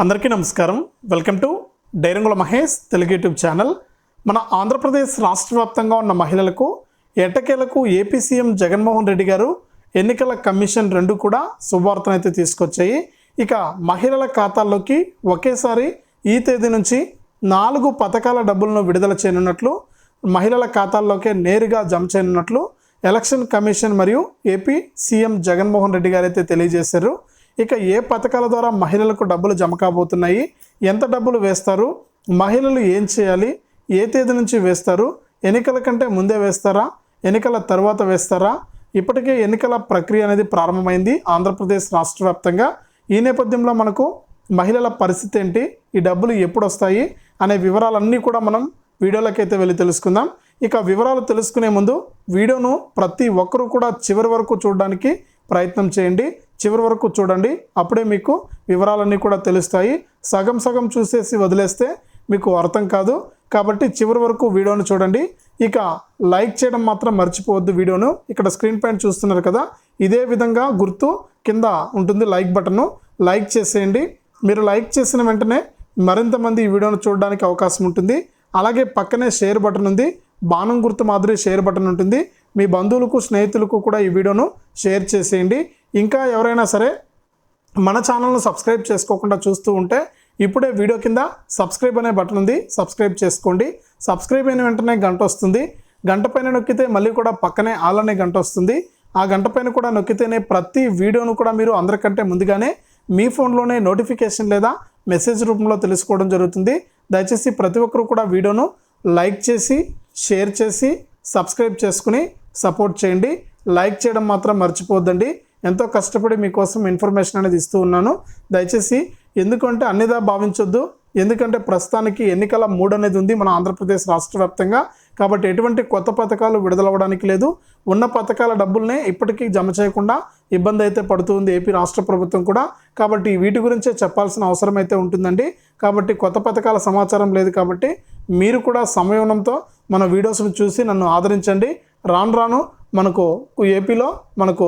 అందరికీ నమస్కారం. Welcome to డైరంగుల మహేష్ తెలుగు యూట్యూబ్ ఛానల్. మన ఆంధ్రప్రదేశ్ రాష్ట్ర వ్యాప్తంగా ఉన్న మహిళలకు ఎటకేలకు ఏపీ సీఎం జగన్మోహన్ రెడ్డి గారు ఎన్నికల కమిషన్ రెండు కూడా శుభవార్తనైతే తీసుకొచ్చాయి. ఇక మహిళల ఖాతాల్లోకి ఒకేసారి ఈ తేదీ నుంచి నాలుగు పథకాల డబ్బులను విడుదల చేయనున్నట్లు మహిళల ఖాతాల్లోకే నేరుగా జమ చేయనున్నట్లు ఎలక్షన్ కమిషన్ మరియు ఏపీ సీఎం జగన్మోహన్ రెడ్డి గారైతే తెలియజేశారు. ఇక ఏ పథకాల ద్వారా మహిళలకు డబ్బులు జమ కాబోతున్నాయి? ఎంత డబ్బులు వేస్తారు? మహిళలు ఏం చేయాలి? ఏ తేదీ నుంచి వేస్తారు? ఎన్నికల కంటే ముందే వేస్తారా? ఎన్నికల తర్వాత వేస్తారా? ఇప్పటికే ఎన్నికల ప్రక్రియ అనేది ప్రారంభమైంది ఆంధ్రప్రదేశ్ రాష్ట్ర వ్యాప్తంగా. ఈ నేపథ్యంలో మనకు మహిళల పరిస్థితి ఏంటి? ఈ డబ్బులు ఎప్పుడు వస్తాయి అనే వివరాలన్నీ కూడా మనం వీడియోలకైతే వెళ్ళి తెలుసుకుందాం. ఇక వివరాలు తెలుసుకునే ముందు వీడియోను ప్రతి ఒక్కరూ కూడా చివరి వరకు చూడడానికి ప్రయత్నం చేయండి. చివరి వరకు చూడండి. అప్పుడే మీకు వివరాలన్నీ కూడా తెలుస్తాయి. సగం సగం చూసేసి వదిలేస్తే మీకు అర్థం కాదు. కాబట్టి చివరి వరకు వీడియోను చూడండి. ఇక లైక్ చేయడం మాత్రం మర్చిపోవద్దు వీడియోను. ఇక్కడ స్క్రీన్ పైన చూస్తున్నారు కదా ఇదే విధంగా గుర్తు కింద ఉంటుంది లైక్ బటను. లైక్ చేసేయండి. మీరు లైక్ చేసిన వెంటనే మరింత మంది ఈ వీడియోను చూడడానికి అవకాశం ఉంటుంది. అలాగే పక్కనే షేర్ బటన్ ఉంది. బాణం గుర్తు మాదిరి షేర్ బటన్ ఉంటుంది. మీ బంధువులకు స్నేహితులకు కూడా ఈ వీడియోను షేర్ చేసేయండి. ఇంకా ఎవరైనా సరే మన ఛానల్ను సబ్స్క్రైబ్ చేసుకోకుండా చూస్తూ ఉంటే ఇప్పుడే వీడియో కింద సబ్స్క్రైబ్ అనే బటన్ ఉంది. సబ్స్క్రైబ్ చేసుకోండి. సబ్స్క్రైబ్ అయిన వెంటనే గంట వస్తుంది. గంట పైన నొక్కితే మళ్ళీ కూడా పక్కనే ఆల్ అనే గంట వస్తుంది. ఆ గంట పైన కూడా నొక్కితేనే ప్రతి వీడియోను కూడా మీరు అందరికంటే ముందుగానే మీ ఫోన్లోనే నోటిఫికేషన్ లేదా మెసేజ్ రూపంలో తెలుసుకోవడం జరుగుతుంది. దయచేసి ప్రతి ఒక్కరు కూడా వీడియోను లైక్ చేసి షేర్ చేసి సబ్స్క్రైబ్ చేసుకుని సపోర్ట్ చేయండి. లైక్ చేయడం మాత్రం మర్చిపోద్దండి. ఎంతో కష్టపడి మీకోసం ఇన్ఫర్మేషన్ అనేది ఇస్తూ ఉన్నాను. దయచేసి ఎందుకంటే అన్నిదా భావించొద్దు. ఎందుకంటే ప్రస్తుతానికి ఎన్నికల మూడ్ అనేది ఉంది మన ఆంధ్రప్రదేశ్ రాష్ట్ర వ్యాప్తంగా. కాబట్టి ఎటువంటి కొత్త పథకాలు విడుదలవ్వడానికి లేదు. ఉన్న పథకాల డబ్బుల్నే ఇప్పటికీ జమ చేయకుండా ఇబ్బంది అయితే పడుతుంది ఏపీ రాష్ట్ర ప్రభుత్వం కూడా. కాబట్టి వీటి గురించే చెప్పాల్సిన అవసరం అయితే ఉంటుందండి. కాబట్టి కొత్త పథకాల సమాచారం లేదు కాబట్టి మీరు కూడా సమయంతో మన వీడియోస్ను చూసి నన్ను ఆదరించండి. రాను రాను మనకు ఏపీలో మనకు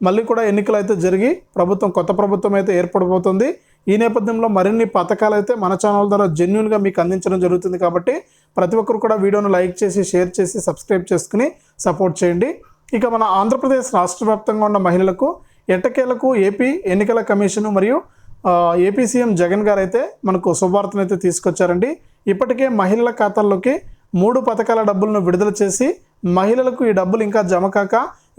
మళ్ళీ కూడా ఎన్నికలు అయితే జరిగి ప్రభుత్వం కొత్త ప్రభుత్వం అయితే ఏర్పడబోతుంది. ఈ నేపథ్యంలో మరిన్ని పథకాలు అయితే మన ఛానల్ ద్వారా జెన్యున్గా మీకు అందించడం జరుగుతుంది కాబట్టి ప్రతి ఒక్కరు కూడా వీడియోను లైక్ చేసి షేర్ చేసి సబ్స్క్రైబ్ చేసుకుని సపోర్ట్ చేయండి. ఇక మన ఆంధ్రప్రదేశ్ రాష్ట్ర వ్యాప్తంగా ఉన్న మహిళలకు ఎట్టకేలకు ఏపీ ఎన్నికల కమిషను మరియు ఏపీ సీఎం జగన్ గారు అయితే మనకు శుభవార్తను అయితే తీసుకొచ్చారండి. ఇప్పటికే మహిళల ఖాతాల్లోకి మూడు పథకాల డబ్బులను విడుదల చేసి మహిళలకు ఈ డబ్బులు ఇంకా జమ కాక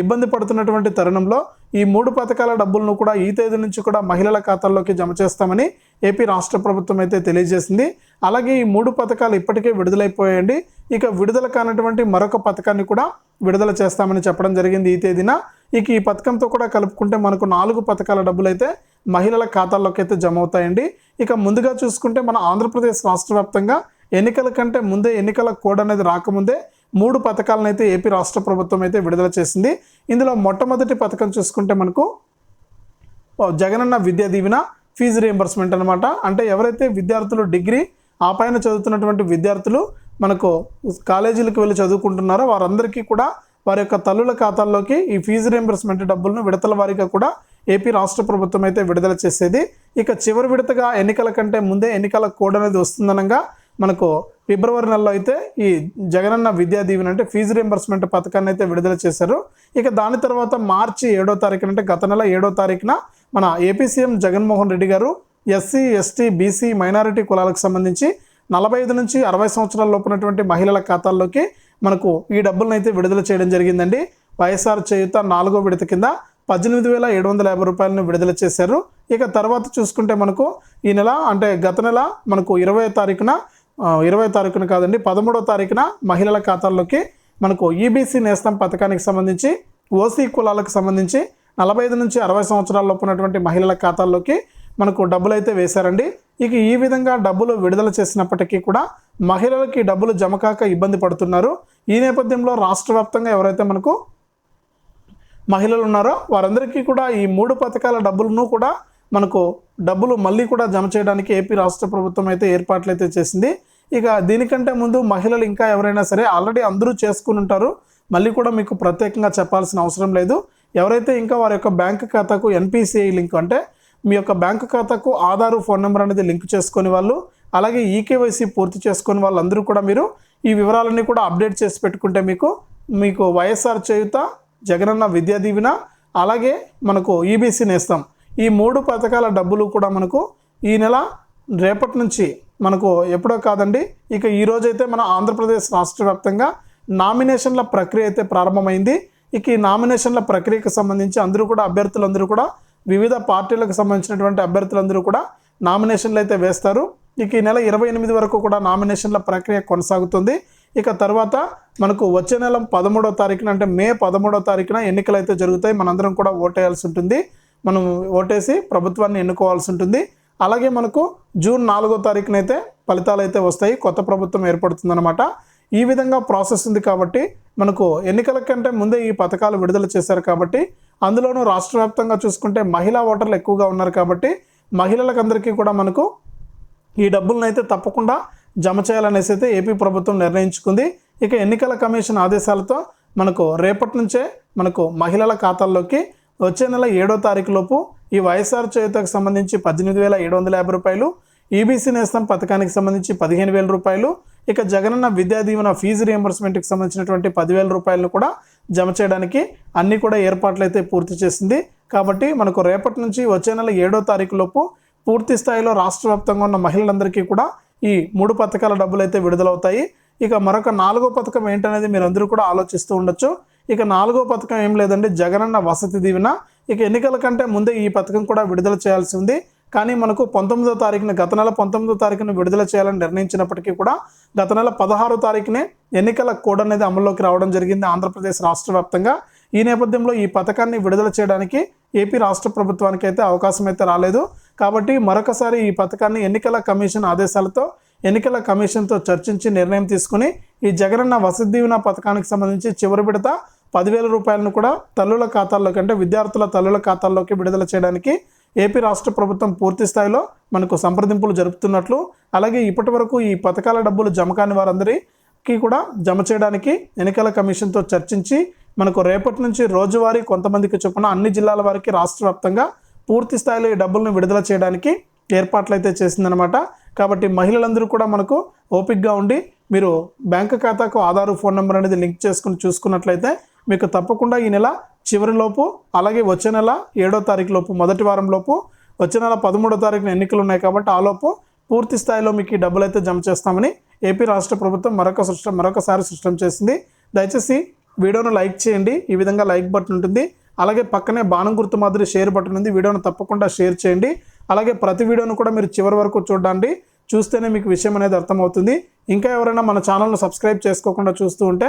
ఇబ్బంది పడుతున్నటువంటి తరుణంలో ఈ మూడు పథకాల డబ్బులను కూడా ఈ తేదీ నుంచి కూడా మహిళల ఖాతాల్లోకి జమ చేస్తామని ఏపీ రాష్ట్ర ప్రభుత్వం అయితే తెలియజేసింది. అలాగే ఈ మూడు పథకాలు ఇప్పటికే విడుదలైపోయాయండి. ఇక విడుదల కానటువంటి మరొక పథకాన్ని కూడా విడుదల చేస్తామని చెప్పడం జరిగింది ఈ తేదీన. ఇక ఈ పథకంతో కూడా కలుపుకుంటే మనకు నాలుగు పథకాల డబ్బులు అయితే మహిళల ఖాతాల్లోకి అయితే జమ అవుతాయండి. ఇక ముందుగా చూసుకుంటే మన ఆంధ్రప్రదేశ్ రాష్ట్ర వ్యాప్తంగా ఎన్నికల కంటే ముందే ఎన్నికల కోడ్ అనేది రాకముందే మూడు పథకాలను అయితే ఏపీ రాష్ట్ర ప్రభుత్వం అయితే విడుదల చేసింది. ఇందులో మొట్టమొదటి పథకం చూసుకుంటే మనకు జగనన్న విద్యా దీవెన ఫీజు రియంబర్స్మెంట్ అనమాట అంటే ఎవరైతే విద్యార్థులు డిగ్రీ ఆ పైన చదువుతున్నటువంటి విద్యార్థులు మనకు కాలేజీలకు వెళ్ళి చదువుకుంటున్నారో వారందరికీ కూడా వారి యొక్క తల్లుల ఖాతాల్లోకి ఈ ఫీజు రియంబర్స్మెంట్ డబ్బులను విడతల వారీగా కూడా ఏపీ రాష్ట్ర ప్రభుత్వం అయితే విడుదల చేసేది. ఇక చివరి విడతగా ఎన్నికల కంటే ముందే ఎన్నికల కోడ్ అనేది వస్తుందనగా మనకు ఫిబ్రవరి నెలలో అయితే ఈ జగనన్న విద్యా దీవెన అంటే ఫీజు రియంబర్స్మెంట్ పథకాన్ని అయితే విడుదల చేశారు. ఇక దాని తర్వాత మార్చి ఏడో తారీఖున అంటే గత నెల ఏడో తారీఖున మన ఏపీ సీఎం జగన్మోహన్ రెడ్డి గారు ఎస్సీ ఎస్టీ బీసీ మైనారిటీ కులాలకు సంబంధించి నలభై ఐదు నుంచి అరవై సంవత్సరాల లోపునటువంటి మహిళల ఖాతాల్లోకి మనకు ఈ డబ్బులను అయితే విడుదల చేయడం జరిగిందండి. వైఎస్ఆర్ చేయుత నాలుగో విడత కింద పద్దెనిమిది వేల ఏడు వందల యాభై రూపాయలను విడుదల చేశారు. ఇక తర్వాత చూసుకుంటే మనకు ఈ నెల అంటే గత నెల మనకు ఇరవై తారీఖున ఇరవై తారీఖున కాదండి పదమూడో తారీఖున మహిళల ఖాతాల్లోకి మనకు ఈబీసీ నేస్తం పథకానికి సంబంధించి ఓసీ కులాలకు సంబంధించి నలభై ఐదు నుంచి అరవై సంవత్సరాల ఉన్నటువంటి మహిళల ఖాతాల్లోకి మనకు డబ్బులు అయితే వేశారండి. ఇక ఈ విధంగా డబ్బులు విడుదల చేసినప్పటికీ కూడా మహిళలకి డబ్బులు జమ కాక ఇబ్బంది పడుతున్నారు. ఈ నేపథ్యంలో రాష్ట్ర వ్యాప్తంగా ఎవరైతే మనకు మహిళలు ఉన్నారో వారందరికీ కూడా ఈ మూడు పథకాల డబ్బులను కూడా మనకు డబ్బులు మళ్ళీ కూడా జమ చేయడానికి ఏపీ రాష్ట్ర ప్రభుత్వం అయితే ఏర్పాట్లు అయితే చేసింది. ఇక దీనికంటే ముందు మహిళలు ఇంకా ఎవరైనా సరే ఆల్రెడీ అందరూ చేసుకుని ఉంటారు. మళ్ళీ కూడా మీకు ప్రత్యేకంగా చెప్పాల్సిన అవసరం లేదు. ఎవరైతే ఇంకా వారి యొక్క బ్యాంక్ ఖాతాకు ఎన్పిసిఐ లింక్ అంటే మీ యొక్క బ్యాంకు ఖాతాకు ఆధారు ఫోన్ నెంబర్ అనేది లింక్ చేసుకొని వాళ్ళు అలాగే ఈకేవైసీ పూర్తి చేసుకుని వాళ్ళందరూ కూడా మీరు ఈ వివరాలన్నీ కూడా అప్డేట్ చేసి పెట్టుకుంటే మీకు మీకు వైఎస్ఆర్ చేయుత జగనన్న విద్యా దీవెన అలాగే మనకు ఈబీసీ నేస్తాం. ఈ మూడు పథకాల డబ్బులు కూడా మనకు ఈ నెల రేపటి నుంచి మనకు ఎప్పుడో కాదండి. ఇక ఈ రోజైతే మన ఆంధ్రప్రదేశ్ రాష్ట్ర వ్యాప్తంగా నామినేషన్ల ప్రక్రియ అయితే ప్రారంభమైంది. ఇక ఈ నామినేషన్ల ప్రక్రియకు సంబంధించి అందరూ కూడా అభ్యర్థులందరూ కూడా వివిధ పార్టీలకు సంబంధించినటువంటి అభ్యర్థులందరూ కూడా నామినేషన్లు అయితే వేస్తారు. ఇక ఈ నెల ఇరవై ఎనిమిది వరకు కూడా నామినేషన్ల ప్రక్రియ కొనసాగుతుంది. ఇక తర్వాత మనకు వచ్చే నెల పదమూడో తారీఖున అంటే మే పదమూడో తారీఖున ఎన్నికలు అయితే జరుగుతాయి. మనందరం కూడా ఓటేయాల్సి ఉంటుంది. మనం ఓటేసి ప్రభుత్వాన్ని ఎన్నుకోవాల్సి ఉంటుంది. అలాగే మనకు జూన్ నాలుగో తారీఖున అయితే ఫలితాలు అయితే వస్తాయి కొత్త ప్రభుత్వం ఏర్పడుతుందన్నమాట. ఈ విధంగా ప్రాసెస్ ఉంది కాబట్టి మనకు ఎన్నికల కంటే ముందే ఈ పథకాలు విడుదల చేశారు కాబట్టి అందులోనూ రాష్ట్ర వ్యాప్తంగా చూసుకుంటే మహిళా ఓటర్లు ఎక్కువగా ఉన్నారు కాబట్టి మహిళలకందరికీ కూడా మనకు ఈ డబ్బులను అయితే తప్పకుండా జమ చేయాలనేసి అయితే ఏపీ ప్రభుత్వం నిర్ణయించుకుంది. ఇక ఎన్నికల కమిషన్ ఆదేశాలతో మనకు రేపటి నుంచే మనకు మహిళల ఖాతాల్లోకి వచ్చే నెల ఏడో తారీఖులోపు ఈ వైఎస్ఆర్ చేయుతకు సంబంధించి పద్దెనిమిది వేల ఏడు వందల యాభై రూపాయలు ఈబీసీ నేస్తం పథకానికి సంబంధించి పదిహేను వేల రూపాయలు ఇక జగనన్న విద్యా దీవెన ఫీజు రియంబర్స్మెంట్కి సంబంధించినటువంటి పదివేల రూపాయలను కూడా జమ చేయడానికి అన్ని కూడా ఏర్పాట్లు అయితే పూర్తి చేసింది. కాబట్టి మనకు రేపటి నుంచి వచ్చే నెల ఏడో తారీఖులోపు పూర్తి స్థాయిలో రాష్ట్ర వ్యాప్తంగా ఉన్న మహిళలందరికీ కూడా ఈ మూడు పథకాల డబ్బులు అయితే విడుదలవుతాయి. ఇక మరొక నాలుగో పథకం ఏంటనేది మీరు అందరూ కూడా ఆలోచిస్తూ ఉండొచ్చు. ఇక నాలుగో పథకం ఏం లేదండి. జగనన్న వసతి దీవెన. ఇక ఎన్నికల కంటే ముందే ఈ పథకం కూడా విడుదల చేయాల్సి ఉంది. కానీ మనకు పంతొమ్మిదో తారీఖున గత నెల పంతొమ్మిదో తారీఖున విడుదల చేయాలని నిర్ణయించినప్పటికీ కూడా గత నెల పదహారో తారీఖునే ఎన్నికల కోడ్ అనేది అమల్లోకి రావడం జరిగింది ఆంధ్రప్రదేశ్ రాష్ట్ర వ్యాప్తంగా. ఈ నేపథ్యంలో ఈ పథకాన్ని విడుదల చేయడానికి ఏపీ రాష్ట్ర ప్రభుత్వానికి అయితే అవకాశం అయితే రాలేదు. కాబట్టి మరొకసారి ఈ పథకాన్ని ఎన్నికల కమిషన్ ఆదేశాలతో ఎన్నికల కమిషన్తో చర్చించి నిర్ణయం తీసుకుని ఈ జగనన్న వసతి దీవెన పథకానికి సంబంధించి చివరి విడత పదివేల రూపాయలను కూడా తల్లుల ఖాతాల్లోకి అంటే విద్యార్థుల తల్లుల ఖాతాల్లోకి విడుదల చేయడానికి ఏపీ రాష్ట్ర ప్రభుత్వం పూర్తి స్థాయిలో మనకు సంప్రదింపులు జరుపుతున్నట్లు అలాగే ఇప్పటి వరకు ఈ పథకాల డబ్బులు జమ కాని వారందరికీ కూడా జమ చేయడానికి ఎన్నికల కమిషన్తో చర్చించి మనకు రేపటి నుంచి రోజువారీ కొంతమందికి చొప్పున అన్ని జిల్లాల వారికి రాష్ట్ర వ్యాప్తంగా పూర్తి స్థాయిలో ఈ డబ్బులను విడుదల చేయడానికి ఏర్పాట్లు అయితే చేసిందనమాట కాబట్టి మహిళలందరూ కూడా మనకు ఓపిక్గా ఉండి మీరు బ్యాంక్ ఖాతాకు ఆధార్ ఫోన్ నెంబర్ అనేది లింక్ చేసుకుని చూసుకున్నట్లయితే మీకు తప్పకుండా ఈ నెల చివరిలోపు అలాగే వచ్చే నెల ఏడో తారీఖు లోపు మొదటి వారం లోపు వచ్చే నెల పదమూడో తారీఖున ఎన్నికలు ఉన్నాయి కాబట్టి ఆలోపు పూర్తి స్థాయిలో మీకు ఈ డబ్బులు అయితే జమ చేస్తామని ఏపీ రాష్ట్ర ప్రభుత్వం మరొక సృష్టం మరొకసారి సృష్టం చేసింది. దయచేసి వీడియోను లైక్ చేయండి. ఈ విధంగా లైక్ బటన్ ఉంటుంది. అలాగే పక్కనే బాణం గుర్తు మాదిరి షేర్ బటన్ ఉంది. వీడియోను తప్పకుండా షేర్ చేయండి. అలాగే ప్రతి వీడియోను కూడా మీరు చివరి వరకు చూడండి. చూస్తేనే మీకు విషయం అనేది అర్థమవుతుంది. ఇంకా ఎవరైనా మన ఛానల్ను సబ్స్క్రైబ్ చేసుకోకుండా చూస్తూ ఉంటే